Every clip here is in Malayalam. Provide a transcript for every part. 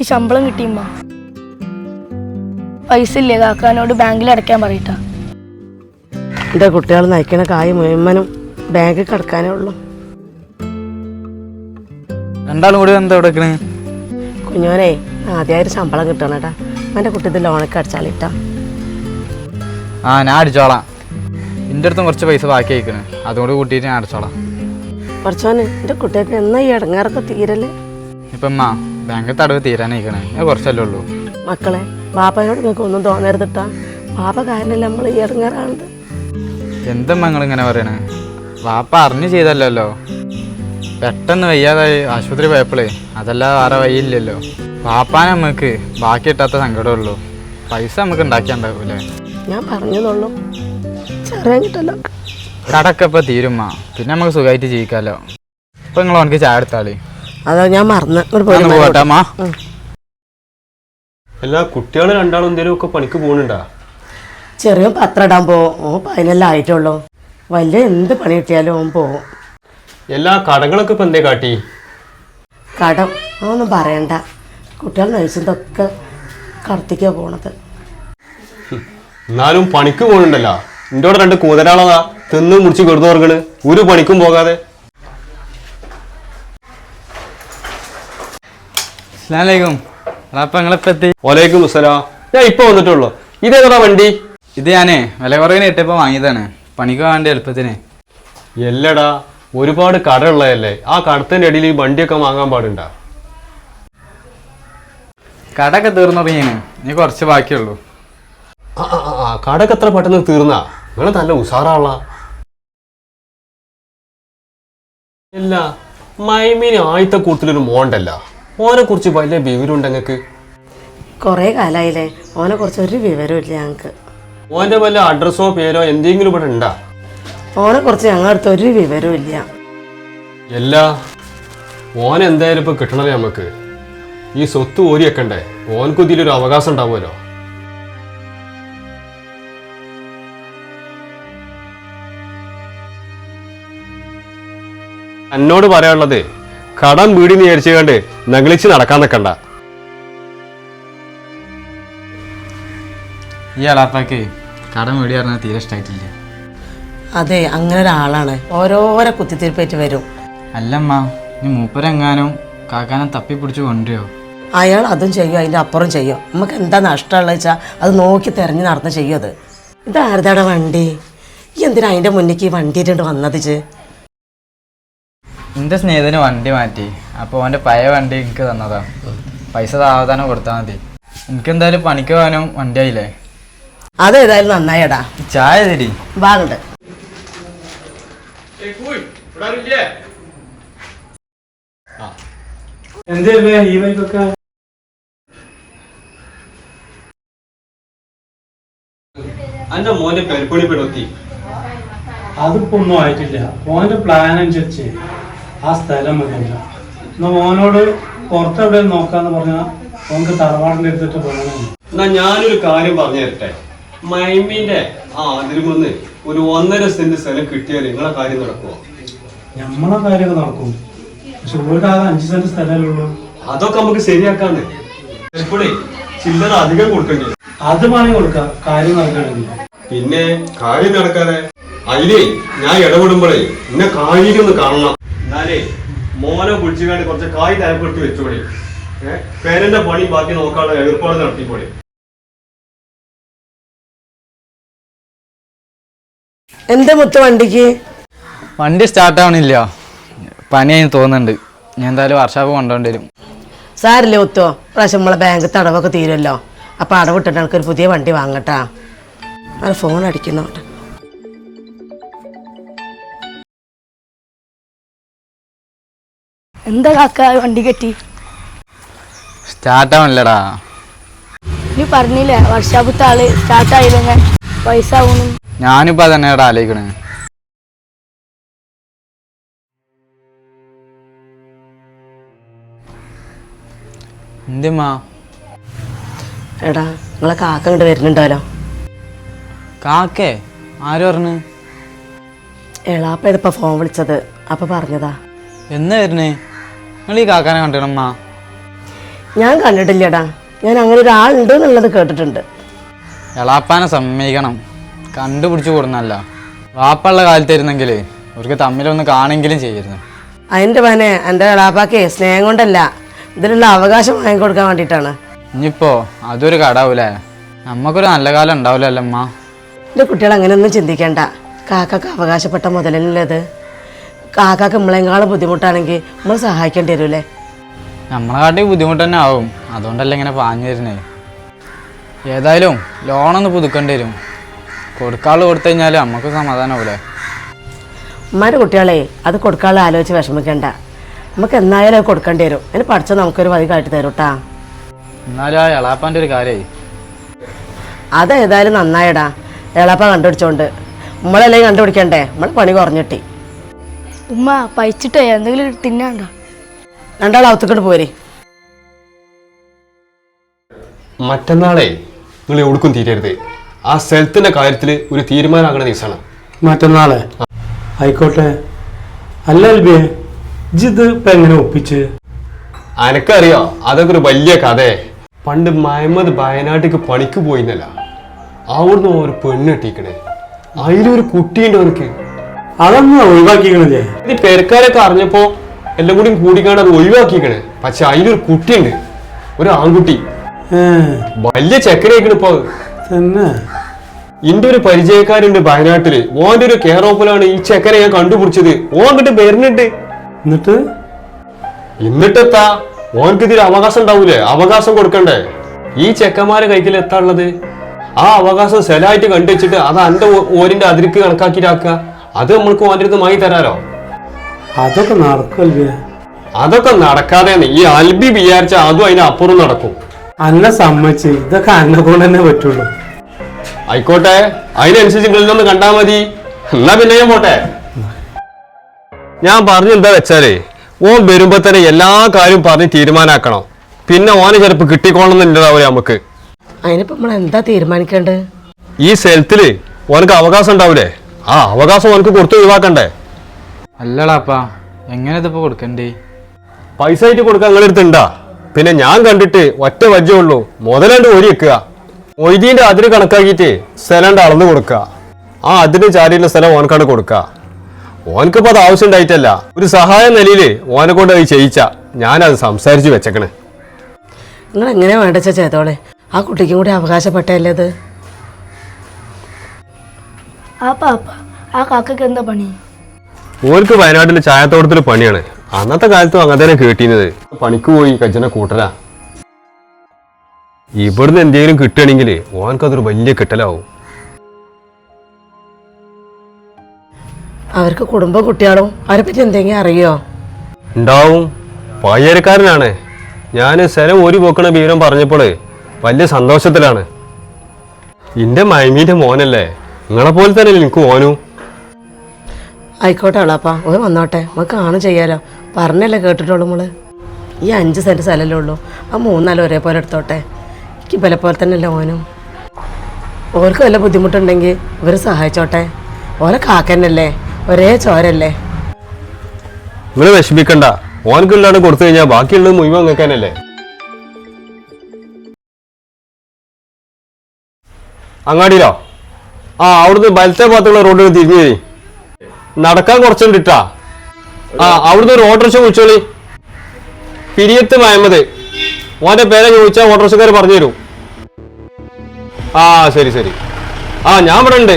എനിക്ക് ശമ്പളം കിട്ടിയമ്മ. പൈസ ഇല്ലേ കാക്കാനോട് ബാങ്കിൽ അടയ്ക്കാൻ പറയട്ടാ. എന്റെ കുട്ടികൾ നയിക്കണ കായ് മുഴുവനും ബാങ്കിൽ കിടക്കാനേ ഉള്ളൂ. രണ്ടാളും കൂടി എന്താ എടുക്കണേ കുഞ്ഞോനെ ആദ്യമായിട്ട് ശമ്പളം കിട്ടണേട്ടാ എന്റെ കുട്ടി ഇത് ലോണൊക്കെ അടിച്ചാലിട്ടാ ആ ഞാൻ അടിച്ചോളാം. എന്റെ അടുത്തും കുറച്ച് പൈസ ബാക്കി അയക്കണേ അതുകൊണ്ട് കൂട്ടിയിട്ട് ഞാൻ അടിച്ചോളാം. കുറച്ചോനെ എന്റെ കുട്ടികൾക്ക് എന്നാ ഈ ഇടങ്ങാറൊക്കെ തീരല്ലേ ഇപ്പം ബാങ്കിൽ തടവ് തീരാനായിക്കണേ. കുറച്ചല്ലേ ഉള്ളൂ. മക്കളെ ബാപ്പയോട് നിങ്ങൾക്ക് ഒന്നും തോന്നരുതിട്ടാ. ബാപ്പ കാരണമല്ല നമ്മൾ ഇറങ്ങാറാണത് എന്തമ്മ നിങ്ങൾ ഇങ്ങനെ പറയണേ. വാപ്പ അറിഞ്ഞു ചെയ്തല്ലോ പെട്ടെന്ന് വയ്യാതായി ആശുപത്രി പോയപ്പോഴേ അതെല്ലാം വേറെ വയ്യില്ലല്ലോ വാപ്പാനെ നമുക്ക് ബാക്കി കിട്ടാത്ത സങ്കടമുള്ളൂ പൈസ നമുക്ക് ഉണ്ടാക്കിയാണ്ടാവൂലേ ഞാൻ പറഞ്ഞതുള്ളൂ ചെറിയ കിട്ടല്ലോ കടക്കെ തീരുമ്മ പിന്നെ നമുക്ക് സുഖമായിട്ട് ജീവിക്കാമല്ലോ ഇപ്പം നിങ്ങൾ എനിക്ക് ചായ എടുത്താളി അതോ ഞാൻ മറന്ന് പോയി. ഒന്ന് എല്ലാ കുട്ടികളും രണ്ടാളും എന്തേലും ഒക്കെ പണിക്ക് പോകുന്നുണ്ടാ ചെറിയ പത്രം ഇടാൻ പോവും. ഓ പതിനെല്ലാം ആയിട്ടുള്ളൂ. വലിയ എന്ത് പണി കിട്ടിയാലും ഓൻ പോവും. എല്ലാ കടകളൊക്കെ ഇപ്പൊ എന്തേ കാട്ടി? കടം അതൊന്നും പറയണ്ട. കുട്ടികൾ നയിച്ചതൊക്കെ കടത്തിക്കാ പോണത്. എന്നാലും പണിക്ക് പോകുന്നുണ്ടല്ലോ എന്റെ കൂടെ രണ്ട് കൂതരാളതാ. തിന്ന് മുടിച്ച് കിടന്നവർക്കണ് ഒരു പണിക്കും പോകാതെ. അസ്ലാമലൈക്കും അപ്പം നിങ്ങളിപ്പോൾ എത്തി വലൈക്കും മുസലാ ഞാൻ ഇപ്പൊ വന്നിട്ടുള്ളൂ. ഇതേതാ വണ്ടി? ഇത് ഞാനേ വില കുറവിന് ഇട്ടപ്പോ വാങ്ങിയതാണ്. പണിക്ക് വേണ്ട എളുപ്പത്തിന്. എല്ലടാ ഒരുപാട് കടയുള്ളതല്ലേ? ആ കടത്തിന്റെ ഇടയിൽ ഈ വണ്ടിയൊക്കെ വാങ്ങാൻ പാടുണ്ട? കടൊക്കെ തീർന്നു തുടങ്ങിയാണ് ഇനി കുറച്ച് ബാക്കിയുള്ളൂ. ആ, ആ, ആ, ആ, കടക്ക് എത്ര പെട്ടെന്ന് തീർന്നാ? നിങ്ങൾ നല്ല ഉഷാറാള ഇല്ല ആയിത്തെ ആദ്യത്തെ കൂട്ടത്തിലൊരു മോണ്ടല്ല. ഓനെ കുറിച്ച് വലിയ വിവരമുണ്ട് ഞങ്ങൾക്ക് കുറേ കാലമായില്ലേ ഓനെ കുറിച്ച് ഒരു വിവരവും ഇല്ല ഞങ്ങൾക്ക് ഓന്റെ വല്ല അഡ്രസ്സോ പേരോ എന്തെങ്കിലും ഇവിടെ ഉണ്ടാ? ഓനെ കുറിച്ച് ഞങ്ങളടുത്ത് ഒരു വിവരവും ഇല്ല. അല്ല ഓൻ എന്തായാലും ഇപ്പൊ കിട്ടണല്ലേ നമുക്ക് ഈ സ്വത്ത് ഓരി വെക്കണ്ടേ ഓൻക്കും ഇതിലൊരു അവകാശം ഉണ്ടാവുമല്ലോ. എന്നോട് പറയാനുള്ളത് കടം വീടിന്ന് വിചാരിച്ചുകൊണ്ട് നകളിച്ച് നടക്കാൻ നിൽക്കണ്ട ഈ അളാപ്പാക്ക് കടം വീടി പറഞ്ഞാൽ തീരെ ഇഷ്ടമായിട്ടില്ല അതെ അങ്ങനെ ഒരാളാണ് ഓരോരോ കുത്തിത്തിരിപ്പേറ്റ് വരും. അല്ലമ്മ നീ മൂപ്പരെങ്ങാനും കാക്കാനെ തപ്പി പിടിച്ച് കൊണ്ടുവോ അയാൾ അതും ചെയ്യും അതിന്റെ അപ്പുറം ചെയ്യും. നമുക്ക് എന്താ നഷ്ടമുള്ളത് വെച്ചാൽ അത് നോക്കി തിരഞ്ഞ് നടന്ന് ചെയ്യും അത്. ഇതാരതാടെ വണ്ടി? എന്തിനാ അതിന്റെ മുന്നിലേക്ക് ഈ വണ്ടിയിട്ടുണ്ട് വന്നത് എന്റെ സ്നേഹിതന് വണ്ടി മാറ്റി. അപ്പോൾ അവന്റെ പഴയ വണ്ടി എനിക്ക് തന്നതാ. പൈസ സാവധാനം കൊടുത്താ മതി. എനിക്ക് എന്തായാലും പണിക്ക് പോകാനും വണ്ടി ആയില്ലേ? അതേതായാലും നന്നായടാ ചായ തരി. വാങ്ങണ്ട് എന്തേ ഈ അന്റെ മോന്റെ പെരുപ്പണി പെടുത്തി അതിപ്പോ ഒന്നും ആയിട്ടില്ല. മോന്റെ പ്ലാൻ അനുസരിച്ച്. ആ സ്ഥലം വരില്ല എന്നാ ഓനോട് പുറത്തെവിടെ നോക്കാന്ന് പറഞ്ഞാൽ ഓനക്ക് തറവാടിന്റെ എടുത്തിട്ട് പോകണം. എന്നാ ഞാനൊരു കാര്യം പറഞ്ഞു തരട്ടെ? മൈമീന്റെ ആ അതിരുമൊന്ന് ഒരു ഒന്നര സെന്റ് സ്ഥലം കിട്ടിയാൽ നിങ്ങളെ കാര്യം നടക്കുമോ നമ്മളെ കാര്യമൊക്കെ നടക്കും. പക്ഷെ ഇവിടെ ആകെ അഞ്ച് സെന്റ് സ്ഥലമല്ലേ ഉള്ളൂ. അതൊക്കെ നമുക്ക് ശരിയാക്കാന്ന്. ചില്ലറ അധികം കൊടുക്കേണ്ടി. അത് പണി കൊടുക്കാം. കാര്യം നടക്കണമെങ്കിൽ. പിന്നെ കാര്യം നടക്കാതെ അതിലേ ഞാൻ ഇടപെടുമ്പോഴേ എന്നെ കാര്യം കാണണം. എന്നാലേ മോനെ കുടിച്ചുകാണ്ട് കുറച്ച് കായ് തരപ്പെടുത്തി വെച്ചോളി ഏഹ് പേരന്റെ പണി ബാക്കി നോക്കാനുള്ള ഏർപ്പാട് നടത്തിപ്പോളി എന്താ മുത്ത വണ്ടിക്ക്? വണ്ടി സ്റ്റാർട്ട് ആവണില്ല. പനിയായി തോന്നുന്നുണ്ട്. ഞാൻ എന്തായാലും വർഷാപ്പ് കൊണ്ടുപോകേണ്ടി വരും. സാരില്ല മുത്തോ? പ്രാവശ്യം നമ്മളെ ബാങ്ക് തടവൊക്കെ തീരുമല്ലോ അപ്പോൾ അടവിട്ടിട്ട് എനിക്കൊരു പുതിയ വണ്ടി വാങ്ങട്ടാ. അത് ഫോൺ അടിക്കുന്നോട്ടെ എന്താ കാക്ക വണ്ടി കെട്ടി? സ്റ്റാർട്ട് ആവണില്ലടാ. നീ പറഞ്ഞില്ലേ വർഷാപത്തെ ആൾ സ്റ്റാർട്ട് ആയില്ലേ പൈസ ആവുന്നു. ഞാനിപ്പോ തന്നെയാടാ ആലോചിക്കണേ എന്തുമാ എടാ നിങ്ങളെ കാക്ക ഇങ്ങോട്ട് വരുന്നുണ്ടല്ലോ. കാക്കേ ആര് പറഞ്ഞു? എളാപ്പ ഫോൺ വിളിച്ചത്? അപ്പൊ പറഞ്ഞതാ. എന്നാ വരുന്നേ? നിങ്ങൾ ഈ കാക്കാനെ കണ്ടിടമ്മ ഞാൻ കണ്ടിട്ടില്ലടാ. ഞാൻ അങ്ങനെ ഒരാളുണ്ട് എന്നുള്ളത് കേട്ടിട്ടുണ്ട്. എളാപ്പാനെ സമ്മതിക്കണം. കണ്ടുപിടിച്ചു കൊടുന്നല്ല വാപ്പുള്ള കാലത്തിരുന്നെങ്കിലേ അവർക്ക് തമ്മിലൊന്ന് കാണെങ്കിലും ചെയ്യരുന്നു അതിന്റെ പനെ എന്റെ എളാപ്പാക്കേ സ്നേഹം കൊണ്ടല്ല. ഇതിലുള്ള അവകാശം വാങ്ങിക്കൊടുക്കാൻ വേണ്ടിയിട്ടാണ്. ഇനിയിപ്പോ അതൊരു കടാവൂലേ? നമ്മക്കൊരു നല്ല കാലം ഉണ്ടാവില്ലല്ലോ അമ്മ. എന്റെ കുട്ടികൾ അങ്ങനെയൊന്നും ചിന്തിക്കേണ്ട. കാക്കക്ക് അവകാശപ്പെട്ട മുതലല്ലത് കാക്കാക്ക് നമ്മളെങ്ങാളും ബുദ്ധിമുട്ടാണെങ്കിൽ നമ്മൾ സഹായിക്കേണ്ടി വരൂലേ നമ്മളെ കാട്ടി ബുദ്ധിമുട്ട് തന്നെ ആവും. അതുകൊണ്ടല്ലേ ഇങ്ങനെ പാഞ്ഞു വരുന്നേ. ഏതായാലും ലോണൊന്ന് പുതുക്കേണ്ടി വരും. കൊടുക്കാൾ കൊടുത്തു കഴിഞ്ഞാൽ നമുക്ക് സമാധാനമാവൂലേ ഉമ്മാരുടെ കുട്ടികളെ അത് കൊടുക്കാനുള്ള ആലോചിച്ച് വിഷമിക്കണ്ട. നമുക്ക് എന്നായാലും അത് കൊടുക്കേണ്ടി വരും. അതിന് പഠിച്ച നമുക്കൊരു വഴി കാട്ടി തരും കേട്ടാ എന്നാലും ആ എളാപ്പാന്റെ ഒരു കാര്യമായി അതേതായാലും നന്നായിടാ. എളാപ്പ കണ്ടുപിടിച്ചോണ്ട്. നമ്മളല്ലേ കണ്ടുപിടിക്കണ്ടേ? നമ്മൾ പണി കുറഞ്ഞിട്ടി ഉമ്മ പഴിച്ചിട്ടേ എന്തെങ്കിലും തിന്നാണ്ട? രണ്ടാൾ അവത്തക്കട്ട് പോരെ. മറ്റന്നാളെ നിങ്ങൾ എവിടേക്കും തീരരുത്. ആ സ്ഥലത്തിന്റെ കാര്യത്തിൽ ഒരു തീരുമാനമാകണ ദിവസമാണ് മറ്റന്നാളെ? ആയിക്കോട്ടെ. അല്ല അൽബിയെ ഇജിത് ഇപ്പൊ എങ്ങനെ ഒപ്പിച്ച്? അനക്കറിയോ അതൊക്കെ ഒരു വലിയ കഥയെ പണ്ട് മഹമ്മദ് വയനാട്ടിക്ക് പണിക്ക് പോയിന്നല്ല അവിടുന്ന് ഒരു പെണ്ണ് കിട്ടിക്കണേ. അതിലൊരു കുട്ടിയുണ്ട് അവനക്ക് അതൊന്നും ഒഴിവാക്കിക്കണില്ലേ ഇത് പെരക്കാരൊക്കെ അറിഞ്ഞപ്പോ എല്ലാം കൂടി കൂടിക്കാണ്ട് അത് ഒഴിവാക്കിക്കണേ. പക്ഷെ അതിലൊരു കുട്ടിയുണ്ട്. ഒരു ആൺകുട്ടി. വലിയ ചെക്കനേക്കണ് ഇപ്പൊ. എന്റെ തന്നെ. ഇന്റെ ഒരു പരിചയക്കാരുണ്ട് വയനാട്ടിൽ. ഓന്റെ ഒരു കെയർ ഓഫിലാണ് ഈ ചെക്കനെ ഞാൻ കണ്ടുപിടിച്ചത്. ഓൻ കിട്ട് വരുന്നുണ്ട്. എന്നിട്ട്? എന്നിട്ടെത്താ? ഓനക്ക് ഇതിൽ അവകാശം ഉണ്ടാവൂലേ? അവകാശം കൊടുക്കണ്ടേ? ഈ ചെക്കന്മാരെ കൈക്കിൽ എത്താ ഉള്ളത് ആ അവകാശം സെലായിട്ട് കണ്ടുവച്ചിട്ട് അത് അന്റെ ഓരിന്റെ അതിർക്ക് കണക്കാക്കിയിട്ടാക്കുക അത് നമ്മൾക്ക് ഓന്റെ അടുത്ത് വാങ്ങി തരാലോ? അതൊക്കെ നടക്കല്ലേ? അതൊക്കെ നടക്കാതെ ഈ അൽബി വിചാരിച്ച അതും അതിനപ്പുറം നടക്കും. അന്ന സമ്മതിച്ച് ഇതൊക്കെ അന്ന കൊണ്ട് തന്നെ പറ്റുള്ളൂ. ആയിക്കോട്ടെ അതിനനുസരിച്ച് നിങ്ങളിലൊന്ന് കണ്ടാ മതി. എന്നാ പിന്നെ ഞാൻ പോട്ടെ. ഞാൻ പറഞ്ഞു എന്താ വെച്ചാലേ ഓൻ വരുമ്പോ തന്നെ എല്ലാ കാര്യവും പറഞ്ഞ് തീരുമാനാക്കണം. പിന്നെ ഓന് ചിലപ്പോ കിട്ടിക്കോളണമെന്നുണ്ടാവില്ല നമുക്ക്. അതിനിപ്പോ നമ്മൾ എന്താ തീരുമാനിക്കേണ്ടത്? ഈ സ്ഥലത്തിൽ ഓനക്ക് അവകാശം ഉണ്ടാവൂലേ? ആ അവകാശം ഓനക്ക് കൊടുത്ത് ഒഴിവാക്കണ്ടേ? അല്ലടാപ്പാ എങ്ങനെ ഇതിപ്പോ കൊടുക്കണ്ടേ? പൈസ ആയിട്ട് കൊടുക്കാൻ നിങ്ങളെടുത്ത് ഉണ്ടാ പിന്നെ ഞാൻ കണ്ടിട്ട് ഒറ്റ വജ്ജേ ഉള്ളൂ. മുതലാണ്ട് ഓരി വെക്കുക. മൊയ്തീന്റെ അതിര് കണക്കാക്കിയിട്ട് സ്ഥലം അളന്ന് കൊടുക്കുക. ആ അതിന് ചാരിയുള്ള സ്ഥലം ഓനക്കാണ് കൊടുക്കുക. ഓനക്കിപ്പോ അത് ആവശ്യം ഉണ്ടായിട്ടല്ല. ഒരു സഹായ നിലയിൽ ഓനെ കൊണ്ട് അത് ചെയ്യിച്ച ഞാനത് സംസാരിച്ച് വെച്ചേക്കണേ. നിങ്ങൾ എങ്ങനെ വേണ്ടച്ച ചേതോളെ ആ കുട്ടിക്കും കൂടി അവകാശപ്പെട്ടല്ലേ അത് ആ പാപ്പ ആ കാക്കക്ക് എന്താ പണി? ഓർക്ക് വയനാട്ടിൽ ചായത്തോട്ടത്തിൽ പണിയാണ്. അന്നത്തെ കാലത്തും അങ്ങനെ തന്നെ കേട്ടിരുന്നത് പണിക്ക് പോയി കജ്ജനെ കൂട്ടലാ. ഇവിടുന്ന് എന്തെങ്കിലും കിട്ടുകയാണെങ്കിൽ ഓനക്കതൊരു വലിയ കിട്ടലാവും. അവർക്ക് കുടുംബ കുട്ടികളും അവരെ പറ്റി എന്തെങ്കിലും അറിയോ? ഉണ്ടാവും. പയ്യരക്കാരനാണ്. ഞാൻ സ്ഥലം ഒരു പോക്കണ വിവരം പറഞ്ഞപ്പോൾ വലിയ സന്തോഷത്തിലാണ്. എന്റെ മൈമീന്റെ മോനല്ലേ? നിങ്ങളെ പോലെ തന്നെ എനിക്ക് ഓനു ആയിക്കോട്ടെ അവളാപ്പാ ഓ വന്നോട്ടെ നമുക്ക് കാണും ചെയ്യാലോ. പറഞ്ഞല്ലേ കേട്ടിട്ടുള്ളൂ നമ്മൾ ഈ അഞ്ച് സെന്റ് സ്ഥലമല്ലേ ഉള്ളൂ ആ മൂന്നാലും ഒരേപോലെ എടുത്തോട്ടെ. എനിക്ക് ഇവലെ പോലെ തന്നെയല്ലേ ഓനും ഓർക്ക് വല്ല ബുദ്ധിമുട്ടുണ്ടെങ്കിൽ ഇവർ സഹായിച്ചോട്ടെ. ഓലെ കാക്കന്നല്ലേ ഒരേ ചോരല്ലേ. ഇവരെ വിഷമിക്കണ്ട ഓനക്കുള്ളതാണ് കൊടുത്തു കഴിഞ്ഞാൽ ബാക്കിയുള്ളത് മുഴുവൻ വെക്കാനല്ലേ അങ്ങാടിയിലോ? ആ അവിടുന്ന് ബലത്തെ ഭാഗത്തുള്ള റോഡിൽ തിരിഞ്ഞു തരി നടക്കാൻ കുറച്ചുണ്ടിട്ടാ ആ അവിടുന്ന് ഒരു ഓട്ടോറിക്ഷ വിളിച്ചോളി. പിരിയത്ത് മഹമ്മദ് ഓന്റെ പേരെ ചോദിച്ചാൽ ഓട്ടോറിക്ഷക്കാർ പറഞ്ഞു തരും. ആ ശരി ശരി. ആ ഞാൻ ഇവിടെ ഉണ്ട്.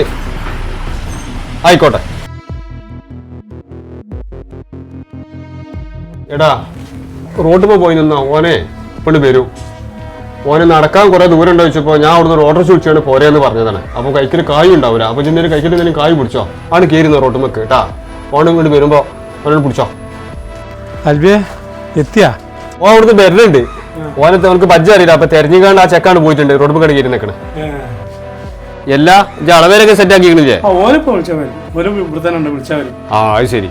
ആയിക്കോട്ടെ. എടാ റോട്ടിൽ പോയി നിന്നാ? ഓനെ ഇപ്പോഴും വരും. ഓന് നടക്കാൻ കുറെ ദൂരം ഉണ്ടോ ചോദിച്ചപ്പോൾ ഞാൻ അവിടുന്ന് ഒരു ഓർഡർ ചോദിച്ചാണ് പോരെന്ന് പറഞ്ഞതാണ്. അപ്പോൾ കൈക്കിൽ കായ് ഉണ്ടാവില്ല അപ്പോൾ ചെന്നൊരു കൈക്കിൽ എന്തെങ്കിലും കായ് പിടിച്ചോ? ആണ് കയറുന്ന റോട്ടുമ്മക്ക് കേട്ടാ. ഓണം ഇങ്ങോട്ട് വരുമ്പോൾ ഓനോട് പിടിച്ചോ? അൽബിയെ എത്തിയാ? ഓ അവിടുന്ന് വരുന്നുണ്ട് ഓനത്തെ അവർക്ക് ബജ്ജ അറിയില്ല. അപ്പൊ തെരഞ്ഞുകാണ്ട് ആ ചെക്കാണ് പോയിട്ടുണ്ട്. റോഡ് കട കയറി നിൽക്കണേ എല്ലാ അളവേരൊക്കെ സെറ്റ് ആക്കിക്കണില്ലേ ആ അത് വിളിച്ചാൽ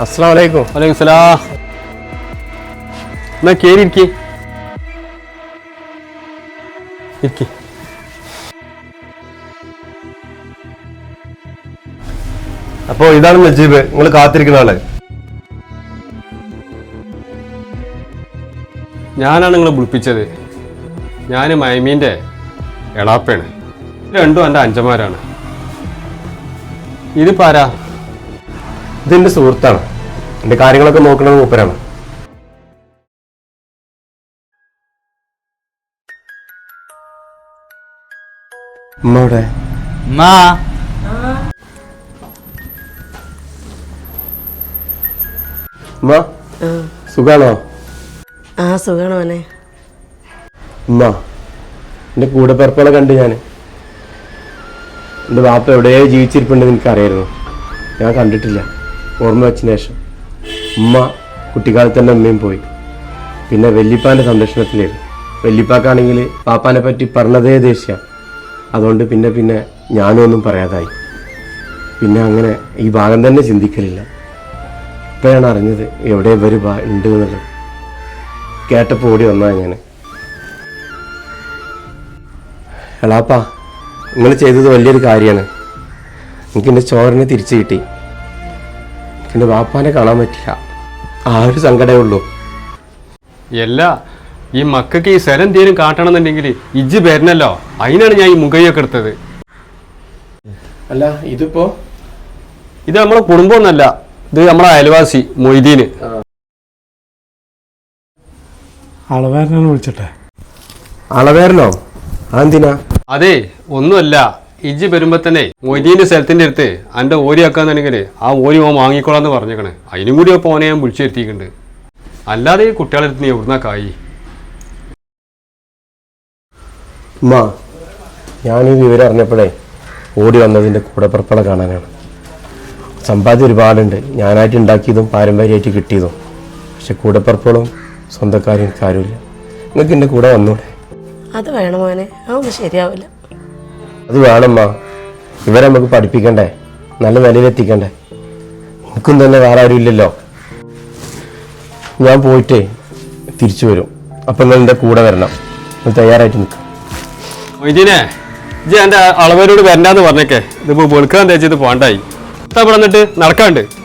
അസ്സാം വലൈക്കും വലൈക്കും സലാം. എന്നാ കേറി ഇരിക്കി. ഇരിക്കി. അപ്പോൾ ഇതാണ് നജീബ്. നിങ്ങൾ കാത്തിരിക്കുന്ന ആൾ. ഞാനാണ് നിങ്ങളെ വിളിപ്പിച്ചത്. ഞാൻ മൈമീന്റെ എളാപ്പയാണ്. രണ്ടും എന്റെ അഞ്ചന്മാരാണ്. ഇത് പാരാ ഇതെന്റെ സുഹൃത്താണ്. എന്റെ കാര്യങ്ങളൊക്കെ നോക്കുന്നത് മൂപ്പരാണ്. ഉമ്മ. ഇവിടെ എന്നാ ഉമ്മ സുഖാണോ? ആ സുഖമാണ് മോനെ. ഉമ്മ എന്റെ കൂടെ പിറപ്പുകളെ കണ്ട് ഞാൻ എന്റെ വാപ്പ എവിടെയോ ജീവിച്ചിരിപ്പുണ്ടെന്ന് എനിക്കറിയായിരുന്നു. ഞാൻ കണ്ടിട്ടില്ല. ഓർമ്മ വെച്ചതിന് ശേഷം ഉമ്മ കുട്ടിക്കാലത്ത് തന്നെ ഉമ്മയും പോയി. പിന്നെ വെല്ലിപ്പാന്റെ സംരക്ഷണത്തിലായിരുന്നു വല്യപ്പാക്കാണെങ്കിൽ പാപ്പാനെ പറ്റി പറഞ്ഞതേ ദേഷ്യ. അതുകൊണ്ട് പിന്നെ പിന്നെ ഞാനും ഒന്നും പറയാതായി. പിന്നെ അങ്ങനെ ഈ ഭാഗം തന്നെ ചിന്തിക്കലില്ല. ഇപ്പോഴാണ് അറിഞ്ഞത് എവിടെ ഇവർ ഉണ്ട് എന്നുള്ളത്. കേട്ടപ്പോൾ ഓടി വന്നാൽ ഞാൻ എളാപ്പാ നിങ്ങൾ ചെയ്തത് വലിയൊരു കാര്യമാണ്. എനിക്ക് എന്റെ ചോറിനെ തിരിച്ചു കിട്ടി. എന്റെ വാപ്പാനെ കാണാൻ പറ്റില്ല. ആ ഒരു സങ്കടമേ ഉള്ളൂ. അല്ല ഈ മക്കൾക്ക് ഈ സ്ഥലം എന്തേലും കാട്ടണമെന്നുണ്ടെങ്കിൽ ഇജ്ജ് വരണല്ലോ. അതിനാണ് ഞാൻ ഈ മുഖയൊക്കെ എടുത്തത്. അല്ല ഇതിപ്പോ? ഇത് നമ്മളെ കുടുംബമൊന്നല്ല. ഇത് നമ്മളെ അയൽവാസി മൊയ്തീന്. അളവേരനാണ് വിളിച്ചിട്ടെ അളവേരനോ? അതെന്തിനാ? അതെ ഒന്നുമല്ല. ഇജ്ജ് വരുമ്പോ തന്നെ മൊയ്തീന്റെ സ്ഥലത്തിന്റെ അടുത്ത് അന്റെ ഓരി ആക്കാന്നുണ്ടെങ്കിൽ ആ ഓരി ഓൻ വാങ്ങിക്കോളാന്ന് പറഞ്ഞേക്കണ്. അതിനും കൂടി ആ പോനെ ഞാൻ വിളിച്ചു വരുത്തിയിട്ടുണ്ട് അല്ലാതെ ഈ കുട്ടികളെ നീ എവിടുന്നാ കായി? മാ ഞാൻ ഈ വിവരം അറിഞ്ഞപ്പോഴേ ഓടി വന്നതിന്റെ കൂടപ്പിറപ്പളെ കാണാനാണ്. സമ്പാദ്യം ഒരുപാടുണ്ട്. ഞാനായിട്ട് ഉണ്ടാക്കിയതും പാരമ്പര്യമായിട്ട് കിട്ടിയതും. പക്ഷെ കൂടപ്പിറപ്പുകളും സ്വന്തക്കാരും കാര്യമില്ല നിങ്ങൾക്ക് എന്റെ കൂടെ വന്നൂടെ? അത് വേണം മോനെ. അതൊന്നും ശരിയാവില്ല. അത് വേണമ്മ. ഇവരെ നമുക്ക് പഠിപ്പിക്കണ്ടേ? നല്ല നിലയിലെത്തിക്കണ്ടേ? എനിക്കും തന്നെ വേറെ ആരും ഇല്ലല്ലോ. ഞാൻ പോയിട്ടേ തിരിച്ചു വരും. അപ്പം നിങ്ങൾ എന്റെ കൂടെ വരണം. തയ്യാറായിട്ട് നിൽക്കും. മൊയ്തീനെ ഇജ്ജ് എന്റെ അളവരോട് വരണ്ടാന്ന് പറഞ്ഞേക്കെ. ഇതിപ്പോ വെളുക്കാൻ തേച്ചത് പോണ്ടായി. ഇവിടെ വന്നിട്ട് നടക്കാണ്ട്.